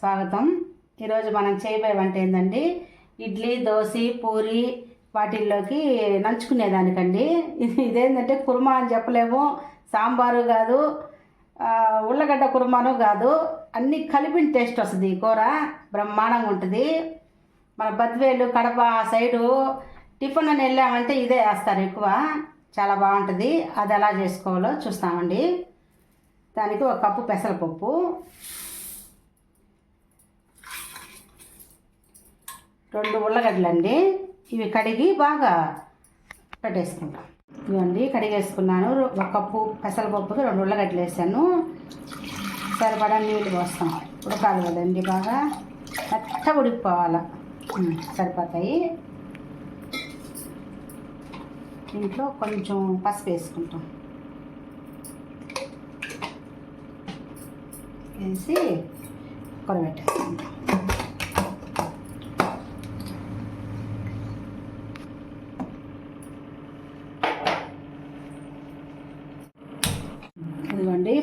స్వాగతం. ఈరోజు మనం చేయబోయే వంట ఏంటండి ఇడ్లీ దోశ పూరి వాటిల్లోకి నంచుకునేదానికండి. ఇదేంటంటే కుర్మా అని చెప్పలేము. సాంబారు కాదు ఉల్లగడ్డ కుర్మాను కాదు. అన్నీ కలిపిన టేస్ట్ వస్తుంది ఈ కూర. బ్రహ్మాండంగా ఉంటుంది. మన బద్వేలు కడప ఆ సైడు టిఫిన్ అని వెళ్ళామంటే ఇదే వేస్తారు ఎక్కువ. చాలా బాగుంటుంది. అది ఎలా చేసుకోవాలో చూస్తామండి. దానికి ఒక కప్పు పెసరపప్పు. రెండు ఉల్లగడ్డలండి. ఇవి కడిగి బాగా పెట్టేసుకుంటాం. ఇవ్వండి కడిగేసుకున్నాను. ఒక కప్పు పెసరపప్పుకి రెండు ఉల్లగడ్డలు వేసాను. సరిపడా నీళ్ళు పోస్తాం. ఉడకాలి కదండి బాగా. మెత్త ఉడికిపోవాలి. సరిపోతాయి. దీంట్లో కొంచెం పసుపు వేసుకుంటాం. వేసి కొరబెట్టేసుకుంటాం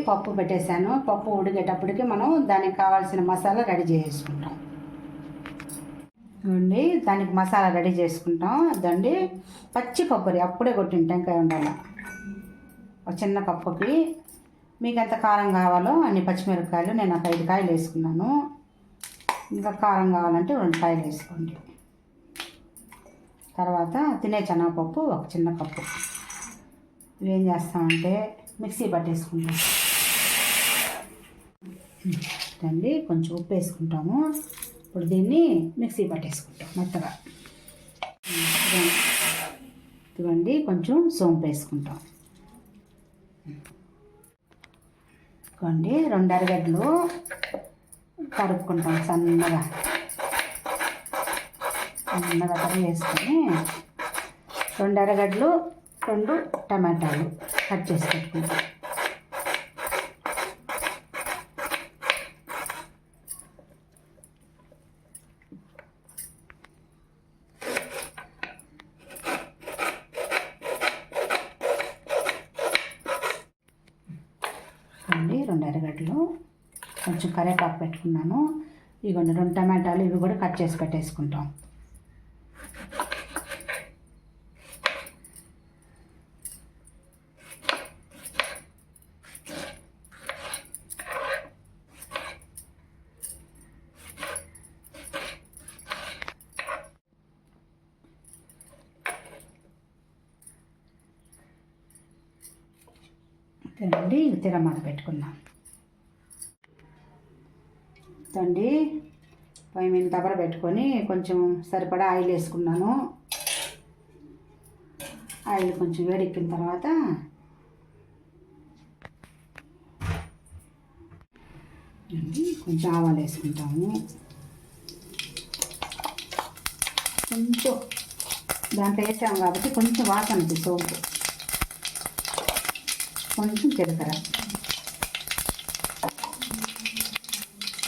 పప్పు పెట్టేశాను. పప్పు ఉడికేటప్పటికి మనం దానికి కావాల్సిన మసాలా రెడీ చేసుకుంటాం. ఉండి దానికి మసాలా రెడీ చేసుకుంటాం. దండి పచ్చి కొబ్బరి అప్పుడే కొట్టిన టెంకాయ ఉండాలి ఒక చిన్న కప్పుకి మీకు ఎంత కారం కావాలో అన్ని పచ్చిమిరపకాయలు నేను ఒక ఐదు కాయలు వేసుకున్నాను. ఇంకా కారం కావాలంటే రెండు కాయలు వేసుకోండి. తర్వాత తినే చెనగపప్పు ఒక చిన్న కప్పు ఇవేం చేస్తామంటే మిక్సీ పట్టేసుకుంటాం. రండి కొంచెం ఉప్పు వేసుకుంటాము. ఇప్పుడు దీన్ని మిక్సీ పట్టేసుకుంటాం మెత్తగా. ఇవ్వండి కొంచెం సోంపు వేసుకుంటాం. ఇదిగోండి రెండు అరగడ్లు కడుక్కుంటాం సన్నగా. సన్నగా తరిగి వేసుకొని రెండు అరగడ్లు రెండు టమాటాలు కట్ చేసి పెట్టుకుంటాం అండి రెండు ఎర్రగడ్డలు కొంచెం కరివేపాకు పెట్టుకున్నాను. ఇవ్వండి రెండు టమాటాలు ఇవి కూడా కట్ చేసి పెట్టేసుకుంటాం. తినండి ఇవి తిరమాత పెట్టుకుందాం తండి పొయ్యి మీద దబర పెట్టుకొని కొంచెం సరిపడా ఆయిల్ వేసుకున్నాను. ఆయిల్ కొంచెం వేడెక్కిన తర్వాత కొంచెం ఆవాలు వేసుకుంటాము. కొంచెం దాంట్లో వేసాము కాబట్టి కొంచెం వాసన సోపు. కొంచెం జీలకర్ర.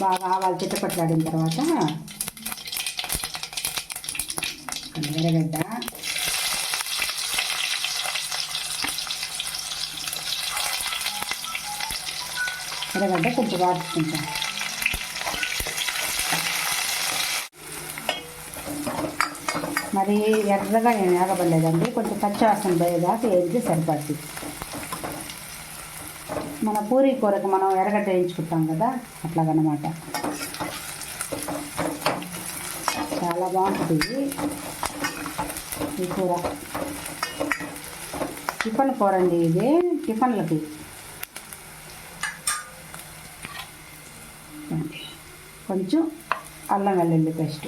బాగా ఆవాలు చిట్టపట్లాడిన తర్వాత ఎర్రగడ్డ ఎర్రగడ్డ కొంచెం వాడుకుంటాం. మరి ఎర్రగా నేను ఏగబడలేదండి కొంచెం పచ్చివాసన పోయేదాకా ఏది సరిపడుతుంది. మన పూరి కూరకు మనం ఎర్రగడ్డ వేయించుకుంటాం కదా అట్లాగనమాట. చాలా బాగుంటుంది ఈ కూర. టిఫన్ కూర అండి ఇది టిఫన్లకి. కొంచెం అల్లం వెల్లుల్లి పేస్ట్.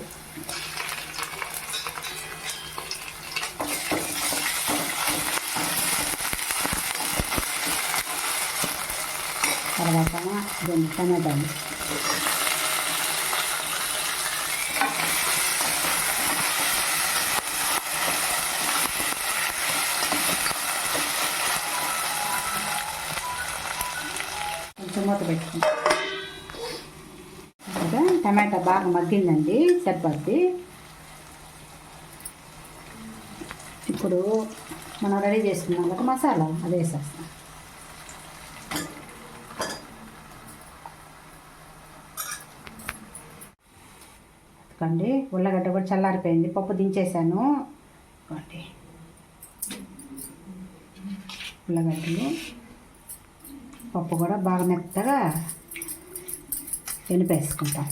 తర్వాత దీన్ని. టమాటాలు కొంచెం మూత పెట్టుకుంటాం. టమాటా బాగా మగ్గిందండి సరిపోద్ది ఇప్పుడు మనం రెడీ చేసుకున్నాం ఒక మసాలా అది వేసేస్తాం. ఇదిగోండి ఉల్లగడ్డ కూడా చల్లారిపోయింది. పప్పు దించేసాను. ఇదిగోండి. ఉల్లగడ్డలు. పప్పు కూడా బాగా మెత్తగా వెనిపేసుకుంటాం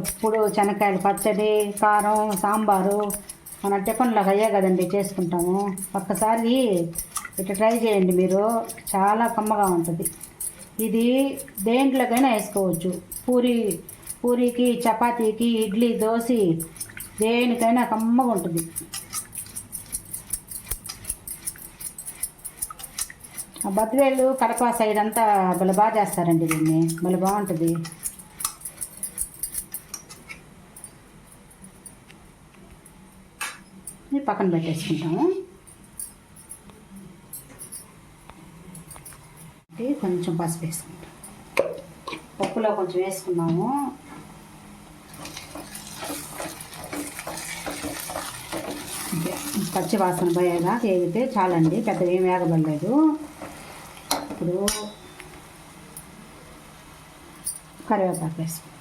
ఎప్పుడు శనక్కాయలు పచ్చడి కారం సాంబారు మన టిఫిన్లకు అయ్యే కదండి చేసుకుంటాము. ఒక్కసారి ఇట్లా ట్రై చేయండి మీరు. చాలా కమ్మగా ఉంటుంది. ఇది దేంట్లోకైనా వేసుకోవచ్చు. పూరి పూరికి చపాతీకి ఇడ్లీ దోశ దేనికైనా కమ్మగా ఉంటుంది. ఆ బద్వేలు కడప సైడ్ అంతా భలే బాగా చేస్తారండి దీన్ని. భలే బాగుంటుంది. పక్కన పెట్టేసుకుంటాము. కొంచెం పసుపు వేసుకుంటాం. పప్పులో కొంచెం వేసుకున్నాము. పచ్చి వాసన పోయేలా వేగితే చాలండి పెద్ద ఏం వేగబడలేదు. ఇప్పుడు కరివేపాకు వేసుకుంటాం.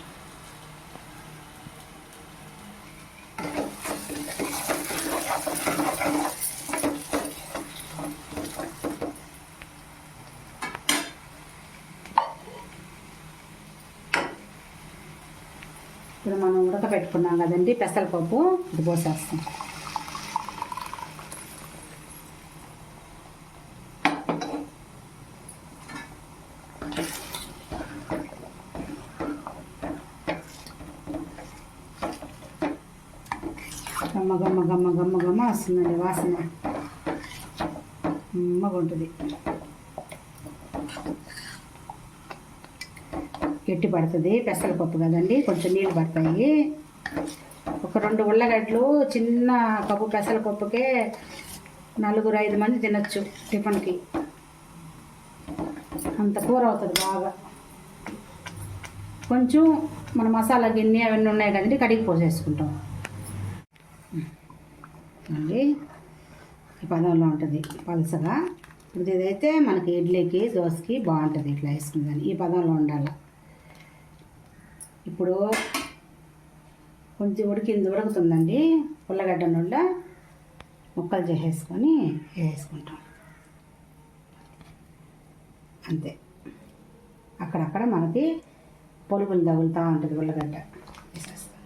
ఇప్పుడు పెట్టుకున్నాం కదండి పెసరపప్పు ఇది పోసేస్తాం. గమ్మ గమ్మ గమ్మ గమ్మ గమ్మ వస్తుందండి వాసన. అమ్మగా ఉంటుంది గట్టి పడుతుంది పెసరపప్పు కదండి కొంచెం నీళ్ళు పడతాయి. ఒక రెండు ఉల్లగడ్డలు చిన్న కప్పు పెసరపప్పుకే నలుగురు ఐదు మంది తినచ్చు టిఫిన్కి. అంత కూర అవుతుంది బాగా. కొంచెం మన మసాలా గిన్నె అవన్నీ ఉన్నాయి కదండి కడిగి పోసేసుకుంటాం. అండి ఈ పదంలో ఉంటుంది పలసగా. ఇప్పుడు ఇదైతే మనకి ఇడ్లీకి దోశకి బాగుంటుంది ఇట్లా వేసుకుందని ఈ పదంలో ఉండాలి? ఇప్పుడు కొంచెం ఉడికింది ఉడుకుతుందండి. ఉల్లగడ్డ నుండి ముక్కలు చేసేసుకొని వేసుకుంటాం. అంతే. అక్కడక్కడ మనకి పొలుగులు తగులుతూ ఉంటుంది ఉల్లగడ్డ. వేసేస్తాం.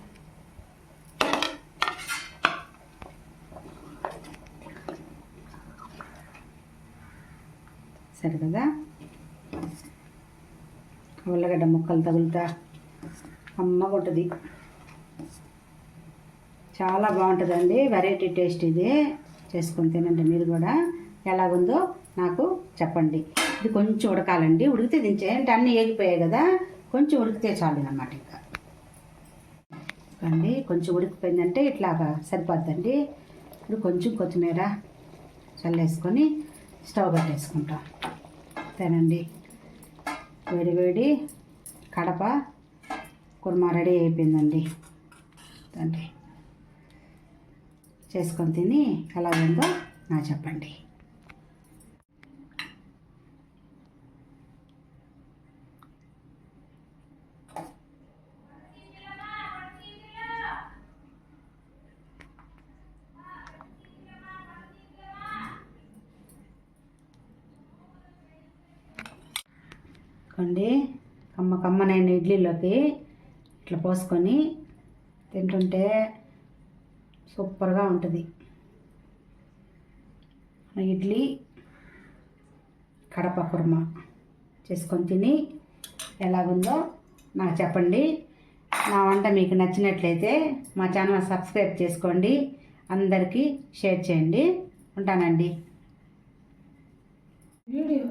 సరే కదా ఉల్లగడ్డ ముక్కలు తగులుతా అమ్మగా ఉంటుంది. చాలా బాగుంటుందండి. వెరైటీ టేస్ట్ ఇది. చేసుకొని తినండి మీరు కూడా. ఎలాగుందో నాకు చెప్పండి. ఇది కొంచెం ఉడకాలండి. ఉడికితే దించేయండి అన్నీ ఏగిపోయాయి కదా. కొంచెం ఉడికితే చాలు అన్నమాట ఇంకా. అండి కొంచెం ఉడికిపోయిందంటే ఇట్లాగా సరిపోద్దండి. ఇప్పుడు కొంచెం కొత్తిమీర చల్లేసుకొని స్టవ్ పెట్టేసుకుంటాం. తినండి. వేడి వేడి కడప కుర్మా రెడీ అయిపోయిందండి. తండ్రి చేసుకొని తిని ఎలా ఉందో నాకు చెప్పండి. కొండి కమ్మ కమ్మనైన ఇడ్లీలోకి ఇట్లా పోసుకొని తింటుంటే సూపర్గా ఉంటుంది. ఇడ్లీ కడప కుర్మా చేసుకొని తిని ఎలాగుందో నాకు చెప్పండి. నా వంట మీకు నచ్చినట్లయితే మా ఛానల్ సబ్స్క్రైబ్ చేసుకోండి. అందరికీ షేర్ చేయండి. ఉంటానండి. వీడియో